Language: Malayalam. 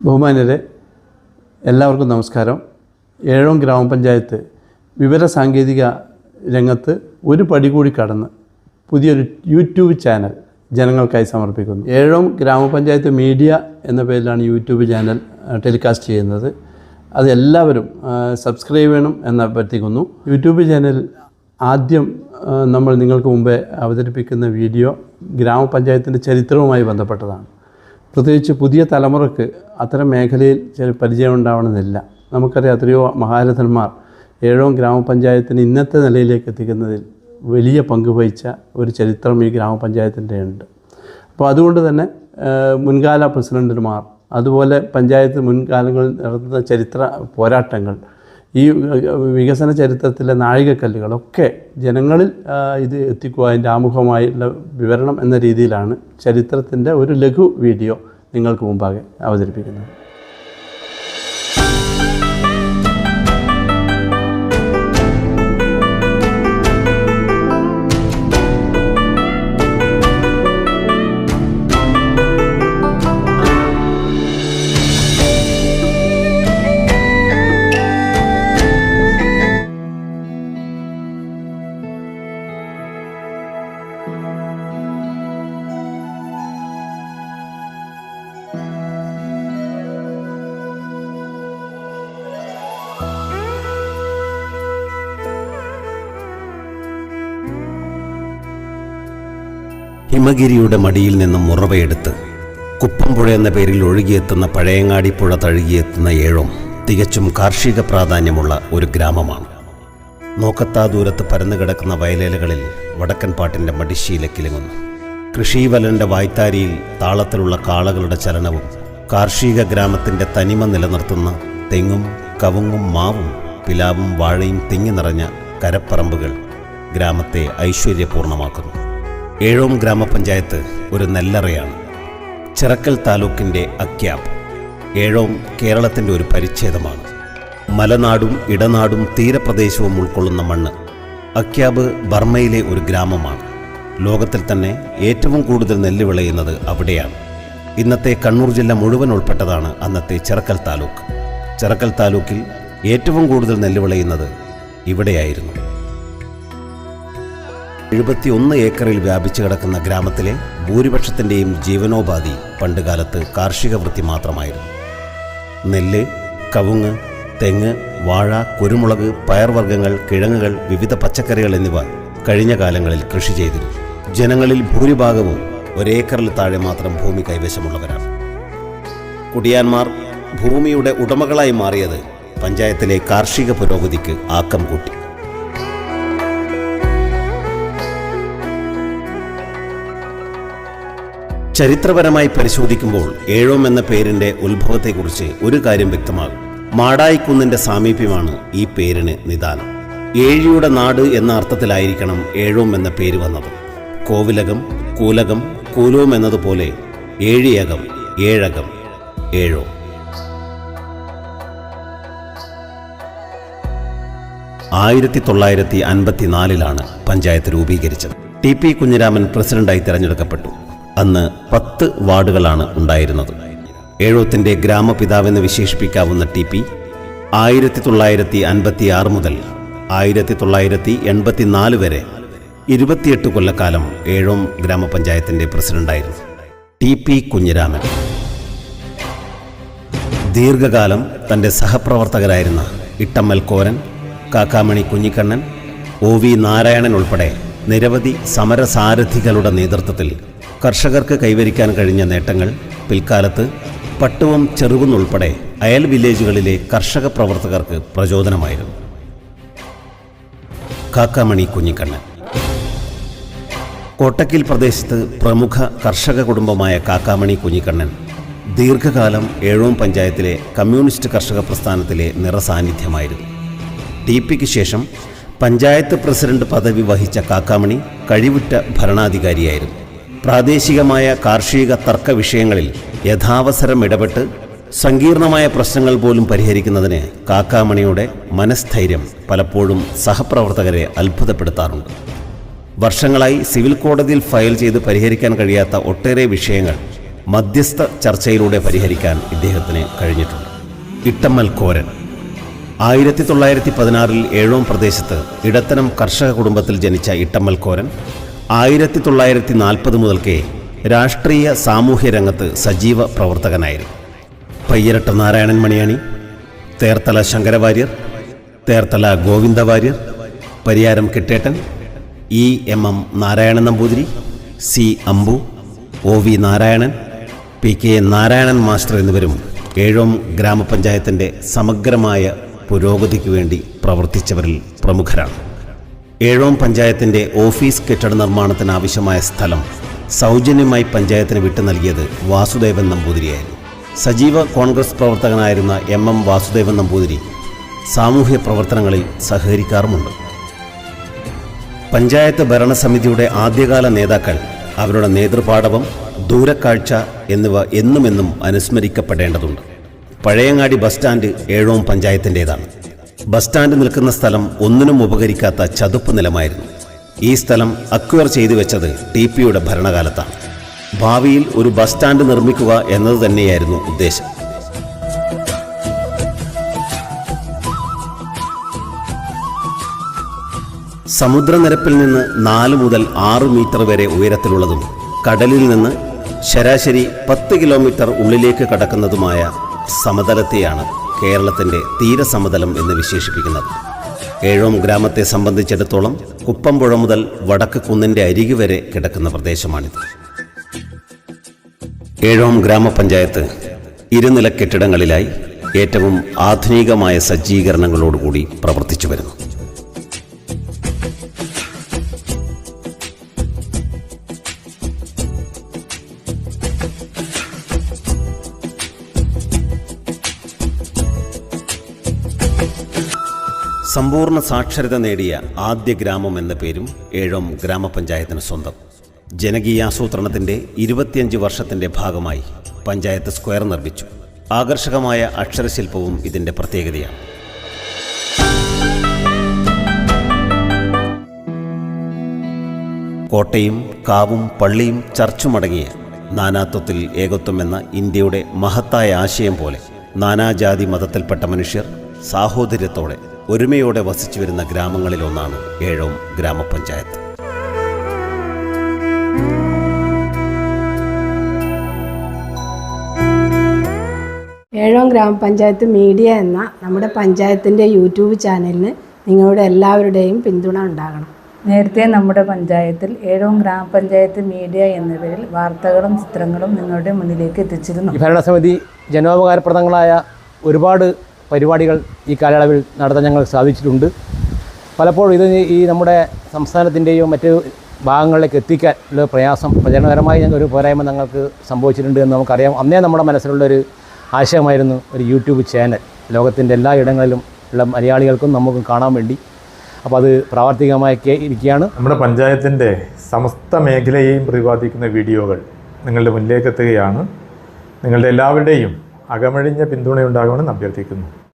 ബഹുമാന്യരെ എല്ലാവർക്കും നമസ്കാരം. ഏഴോം ഗ്രാമപഞ്ചായത്ത് വിവര സാങ്കേതിക രംഗത്ത് ഒരു പടി കൂടി കടന്ന് പുതിയൊരു യൂട്യൂബ് ചാനൽ ജനങ്ങൾക്കായി സമർപ്പിക്കുന്നു. ഏഴോം ഗ്രാമപഞ്ചായത്ത് മീഡിയ എന്ന പേരിലാണ് യൂട്യൂബ് ചാനൽ ടെലികാസ്റ്റ് ചെയ്യുന്നത്. അത് എല്ലാവരും സബ്സ്ക്രൈബ് ചെയ്യണം എന്ന് അഭ്യർത്ഥിക്കുന്നു. യൂട്യൂബ് ചാനൽ ആദ്യം നമ്മൾ നിങ്ങൾക്ക് മുമ്പേ അവതരിപ്പിക്കുന്ന വീഡിയോ ഗ്രാമപഞ്ചായത്തിന്റെ ചരിത്രവുമായി ബന്ധപ്പെട്ടതാണ്. പ്രത്യേകിച്ച് പുതിയ തലമുറയ്ക്ക് അത്തരം മേഖലയിൽ ചില പരിചയം ഉണ്ടാവണമെന്നില്ല. നമുക്കറിയാം എത്രയോ മഹാരഥന്മാർ ഏഴോം ഗ്രാമപഞ്ചായത്തിന് ഇന്നത്തെ നിലയിലേക്ക് എത്തിക്കുന്നതിൽ വലിയ പങ്ക് വഹിച്ച ഒരു ചരിത്രം ഈ ഗ്രാമപഞ്ചായത്തിന്റെ ഉണ്ട് അപ്പോൾ അതുകൊണ്ട് തന്നെ മുൻകാല പ്രസിഡന്റുമാർ അതുപോലെ പഞ്ചായത്ത് മുൻകാലങ്ങളിൽ നടത്തുന്ന ചരിത്ര പോരാട്ടങ്ങൾ ഈ വികസന ചരിത്രത്തിലെ നാഴികക്കല്ലുകളൊക്കെ ജനങ്ങളിൽ ഇത് എത്തിക്കുക അതിന്റെ ആമുഖമായുള്ള വിവരണം എന്ന രീതിയിലാണ് ചരിത്രത്തിന്റെ ഒരു ലഘു വീഡിയോ നിങ്ങൾക്ക് മുമ്പാകെ അവതരിപ്പിക്കുന്നത്. ഹിമഗിരിയുടെ മടിയിൽ നിന്നും മുറവയെടുത്ത് കുപ്പംപുഴ എന്ന പേരിൽ ഒഴുകിയെത്തുന്ന പഴയങ്ങാടി പുഴ തഴുകിയെത്തുന്ന ഏഴോം തികച്ചും കാർഷിക പ്രാധാന്യമുള്ള ഒരു ഗ്രാമമാണ്. നോക്കത്താ ദൂരത്ത് പരന്നു കിടക്കുന്ന വയലേലകളിൽ വടക്കൻ പാട്ടിന്റെ മടിശീല കിലുങ്ങുന്നു കൃഷിവലന്റെ വായ്ത്താരിയിൽ താളത്തിലുള്ള കാളകളുടെ ചലനവും കാർഷിക ഗ്രാമത്തിന്റെ തനിമ നിലനിർത്തുന്ന തെങ്ങും കവുങ്ങും മാവും പിലാവും വാഴയും തിങ്ങി നിറഞ്ഞ കരപ്പറമ്പുകൾ ഗ്രാമത്തെ ഐശ്വര്യപൂർണമാക്കുന്നു ഏഴോം ഗ്രാമപഞ്ചായത്ത് ഒരു നെല്ലറയാണ്. ചിറക്കൽ താലൂക്കിന്റെ അക്യാബ് ഏഴോം കേരളത്തിന്റെ ഒരു പരിച്ഛേദമാണ്. മലനാടും ഇടനാടും തീരപ്രദേശവും ഉൾക്കൊള്ളുന്ന മണ്ണ് അക്യാബ് ബർമ്മയിലെ ഒരു ഗ്രാമമാണ്. ലോകത്തിൽ തന്നെ ഏറ്റവും കൂടുതൽ നെല്ല് വിളയുന്നത് അവിടെയാണ്. ഇന്നത്തെ കണ്ണൂർ ജില്ല മുഴുവൻ ഉൾപ്പെട്ടതാണ് അന്നത്തെ ചിറക്കൽ താലൂക്ക്. ചിറക്കൽ താലൂക്കിൽ ഏറ്റവും കൂടുതൽ നെല്ല് വിളയുന്നത് ഇവിടെയായിരുന്നു. എഴുപത്തിയൊന്ന് ഏക്കറിൽ വ്യാപിച്ചു കിടക്കുന്ന ഗ്രാമത്തിലെ ഭൂരിപക്ഷത്തിന്റെയും ജീവനോപാധി പണ്ടുകാലത്ത് കാർഷിക വൃത്തി മാത്രമായിരുന്നു. നെല്ല് കവുങ്ങ് തെങ്ങ് വാഴ കുരുമുളക് പയർവർഗങ്ങൾ കിഴങ്ങുകൾ വിവിധ പച്ചക്കറികൾ എന്നിവ കഴിഞ്ഞ കാലങ്ങളിൽ കൃഷി ചെയ്തിരുന്നു. ജനങ്ങളിൽ ഭൂരിഭാഗവും ഒരേക്കറിൽ താഴെ മാത്രം ഭൂമി കൈവശമുള്ളവരാണ്. കുടിയാന്മാർ ഭൂമിയുടെ ഉടമകളായി മാറിയത് പഞ്ചായത്തിലെ കാർഷിക പുരോഗതിക്ക് ആക്കം കൂട്ടി. ചരിത്രപരമായി പരിശോധിക്കുമ്പോൾ ഏഴോം എന്ന പേരിന്റെ ഉത്ഭവത്തെക്കുറിച്ച് ഒരു കാര്യം വ്യക്തമാകും. മാടായിക്കുന്നിന്റെ സാമീപ്യമാണ് ഈ പേരിന് നിദാനം. ഏഴിയുടെ നാട് എന്ന അർത്ഥത്തിലായിരിക്കണം ഏഴോം എന്ന പേര് വന്നത്. കോവിലകം കൂലകം കൂലോം എന്നതുപോലെ ഏഴിയകം ഏഴകം ഏഴോ. ആയിരത്തി തൊള്ളായിരത്തി അൻപത്തിനാലിലാണ് പഞ്ചായത്ത് രൂപീകരിച്ചത്. ടി പി കുഞ്ഞിരാമൻ പ്രസിഡന്റായി തിരഞ്ഞെടുക്കപ്പെട്ടു. അന്ന് പത്ത് വാർഡുകളാണ് ഉണ്ടായിരുന്നത്. ഏഴോത്തിന്റെ ഗ്രാമപിതാവെന്ന് വിശേഷിപ്പിക്കാവുന്ന ടി പി ആയിരത്തി തൊള്ളായിരത്തി അൻപത്തി ആറ് മുതൽ ആയിരത്തി തൊള്ളായിരത്തി എൺപത്തി നാല് വരെ ഇരുപത്തിയെട്ട് കൊല്ലക്കാലം ഏഴോം ഗ്രാമപഞ്ചായത്തിന്റെ പ്രസിഡന്റായിരുന്നു. T P Kunhiraman. ദീർഘകാലം തന്റെ സഹപ്രവർത്തകരായിരുന്ന ഇട്ടമ്മൽ കോരൻ കാക്കാമണി കുഞ്ഞിക്കണ്ണൻ ഒ വി നാരായണൻ ഉൾപ്പെടെ നിരവധി സമരസാരഥികളുടെ നേതൃത്വത്തിൽ കർഷകർക്ക് കൈവരിക്കാൻ കഴിഞ്ഞ നേട്ടങ്ങൾ പിൽക്കാലത്ത് പട്ടുവം ചെറുകുന്നുൾപ്പെടെ അയൽ വില്ലേജുകളിലെ കർഷക പ്രവർത്തകർക്ക് പ്രചോദനമായിരുന്നു. കാക്കാമണി കുഞ്ഞിക്കണ്ണൻ. കോട്ടക്കിൽ പ്രദേശത്ത് പ്രമുഖ കർഷക കുടുംബമായ കാക്കാമണി കുഞ്ഞിക്കണ്ണൻ ദീർഘകാലം ഏഴോം പഞ്ചായത്തിലെ കമ്മ്യൂണിസ്റ്റ് കർഷക പ്രസ്ഥാനത്തിലെ നിറസാന്നിധ്യമായിരുന്നു. ടി പിക്ക് ശേഷം പഞ്ചായത്ത് പ്രസിഡന്റ് പദവി വഹിച്ച കാക്കാമണി കഴിവുറ്റ ഭരണാധികാരിയായിരുന്നു. പ്രാദേശികമായ കാർഷിക തർക്ക വിഷയങ്ങളിൽ യഥാവസരം ഇടപെട്ട് സങ്കീർണമായ പ്രശ്നങ്ങൾ പോലും പരിഹരിക്കുന്നതിന് കാക്കാമണിയുടെ മനസ്ഥൈര്യം പലപ്പോഴും സഹപ്രവർത്തകരെ അത്ഭുതപ്പെടുത്താറുണ്ട്. വർഷങ്ങളായി സിവിൽ കോടതിയിൽ ഫയൽ ചെയ്ത് പരിഹരിക്കാൻ കഴിയാത്ത ഒട്ടേറെ വിഷയങ്ങൾ മധ്യസ്ഥ ചർച്ചയിലൂടെ പരിഹരിക്കാൻ ഇദ്ദേഹത്തിന് കഴിഞ്ഞിട്ടുണ്ട്. ഇട്ടമ്മൽ കോരൻ. ആയിരത്തി തൊള്ളായിരത്തി പതിനാറിൽ ഏഴോം പ്രദേശത്ത് ഇടത്തനം കർഷക കുടുംബത്തിൽ ജനിച്ച ഇട്ടമ്മൽ കോരൻ ആയിരത്തി തൊള്ളായിരത്തി നാൽപ്പത് മുതൽക്കേ രാഷ്ട്രീയ സാമൂഹ്യ രംഗത്ത് സജീവ പ്രവർത്തകനായിരുന്നു. Payyaratta Narayanan Maniyani Therthala Sankaravarier Therthala Govinda Warrier Pariyaram Kittettan E M M Narayanan Namboothiri C Ambu O V Narayanan P K Narayanan master എന്നിവരും ഏഴോം ഗ്രാമപഞ്ചായത്തിന്റെ സമഗ്രമായ പുരോഗതിക്ക് വേണ്ടി പ്രവർത്തിച്ചവരിൽ പ്രമുഖരാണ്. ഏഴോം പഞ്ചായത്തിന്റെ ഓഫീസ് കെട്ടിട നിർമ്മാണത്തിന് ആവശ്യമായ സ്ഥലം സൗജന്യമായി പഞ്ചായത്തിന് വിട്ടു നൽകിയത് വാസുദേവൻ നമ്പൂതിരിയായിരുന്നു. സജീവ കോൺഗ്രസ് പ്രവർത്തകനായിരുന്ന എം എം വാസുദേവൻ നമ്പൂതിരി സാമൂഹ്യ പ്രവർത്തനങ്ങളിൽ സഹകരിക്കാറുമുണ്ട്. പഞ്ചായത്ത് ഭരണസമിതിയുടെ ആദ്യകാല നേതാക്കൾ അവരുടെ നേതൃപാടവം ദൂരക്കാഴ്ച എന്നിവ എന്നുമെന്നും അനുസ്മരിക്കപ്പെടേണ്ടതുണ്ട്. പഴയങ്ങാടി ബസ് സ്റ്റാൻഡ് ഏഴോം പഞ്ചായത്തിന്റേതാണ് ബസ് സ്റ്റാൻഡ് നിൽക്കുന്ന സ്ഥലം ഒന്നിനും ഉപകരിക്കാത്ത ചതുപ്പ് നിലമായിരുന്നു. ഈ സ്ഥലം അക്വയർ ചെയ്തു വെച്ചത് ടി പിയുടെ ഭരണകാലത്താണ്. ഭാവിയിൽ ഒരു ബസ് സ്റ്റാൻഡ് നിർമ്മിക്കുക എന്നത് തന്നെയായിരുന്നു ഉദ്ദേശം. സമുദ്രനിരപ്പിൽ നിന്ന് നാല് മുതൽ ആറ് മീറ്റർ വരെ ഉയരത്തിലുള്ളതും കടലിൽ നിന്ന് ശരാശരി പത്ത് കിലോമീറ്റർ ഉള്ളിലേക്ക് കടക്കുന്നതുമായ സമതലത്തെയാണ് കേരളത്തിന്റെ തീരസമതലം എന്ന് വിശേഷിപ്പിക്കുന്നത്. ഏഴോം ഗ്രാമത്തെ സംബന്ധിച്ചിടത്തോളം കുപ്പമ്പുഴ മുതൽ വടക്ക് കുന്നിന്റെ അരികു വരെ കിടക്കുന്ന പ്രദേശമാണിത്. ഏഴോം ഗ്രാമപഞ്ചായത്ത് ഇരുനില കെട്ടിടങ്ങളിലായി ഏറ്റവും ആധുനികമായ സജ്ജീകരണങ്ങളോടുകൂടി പ്രവർത്തിച്ചു വരുന്നു. സമ്പൂർണ സാക്ഷരത നേടിയ ആദ്യ ഗ്രാമം എന്ന പേരും ഏഴോം ഗ്രാമപഞ്ചായത്തിന് സ്വന്തം. ജനകീയാസൂത്രണത്തിന്റെ ഇരുപത്തിയഞ്ച് വർഷത്തിന്റെ ഭാഗമായി പഞ്ചായത്ത് സ്ക്വയർ നിർമ്മിച്ചു. ആകർഷകമായ അക്ഷരശില്പവും ഇതിന്റെ പ്രത്യേകതയാണ്. കോട്ടയും കാവും പള്ളിയും ചർച്ചുമടങ്ങിയ നാനാത്വത്തിൽ ഏകത്വം എന്ന ഇന്ത്യയുടെ മഹത്തായ ആശയം പോലെ നാനാജാതി മതത്തിൽപ്പെട്ട മനുഷ്യർ സാഹോദര്യത്തോടെ ഒരുമയോടെ വസിച്ചു വരുന്ന ഗ്രാമങ്ങളിലൊന്നാണ് ഏഴോം ഗ്രാമപഞ്ചായത്ത്. ഏഴോം ഗ്രാമപഞ്ചായത്ത് മീഡിയ എന്ന നമ്മുടെ പഞ്ചായത്തിന്റെ യൂട്യൂബ് ചാനലിന് നിങ്ങളുടെ എല്ലാവരുടെയും പിന്തുണ ഉണ്ടാകണം. നേരത്തെ നമ്മുടെ പഞ്ചായത്തിൽ ഏഴോം ഗ്രാമപഞ്ചായത്ത് മീഡിയ എന്ന പേരിൽ വാർത്തകളും ചിത്രങ്ങളും നിങ്ങളുടെ മുന്നിലേക്ക് എത്തിച്ചിരുന്നു. ഭരണസമിതി ജനോപകാരപ്രദങ്ങളായ ഒരുപാട് പരിപാടികൾ ഈ കാലയളവിൽ നടത്താൻ ഞങ്ങൾ സാധിച്ചിട്ടുണ്ട്. പലപ്പോഴും ഇത് ഈ നമ്മുടെ സംസ്ഥാനത്തിന്റെയും മറ്റ് ഭാഗങ്ങളിലേക്ക് എത്തിക്കാൻ ഉള്ള പ്രയാസം പ്രചരണപരമായി ഒരു പോരായ്മ ഞങ്ങൾക്ക് സംഭവിച്ചിട്ടുണ്ട് എന്ന് നമുക്കറിയാം. അന്നേ നമ്മുടെ മനസ്സിലുള്ളൊരു ആശയമായിരുന്നു ഒരു യൂട്യൂബ് ചാനൽ. ലോകത്തിന്റെ എല്ലാ ഇടങ്ങളിലും ഉള്ള മലയാളികൾക്കും നമുക്ക് കാണാൻ വേണ്ടി. അപ്പോൾ അത് പ്രാവർത്തികമാക്കി ഇരിക്കുകയാണ്. നമ്മുടെ പഞ്ചായത്തിന്റെ സമസ്ത മേഖലയെയും പ്രതിപാദിക്കുന്ന വീഡിയോകൾ നിങ്ങളുടെ മുന്നിലേക്ക് എത്തുകയാണ്. നിങ്ങളുടെ എല്ലാവരുടെയും അകമഴിഞ്ഞ പിന്തുണയുണ്ടാകുമെന്ന് അഭ്യർത്ഥിക്കുന്നു.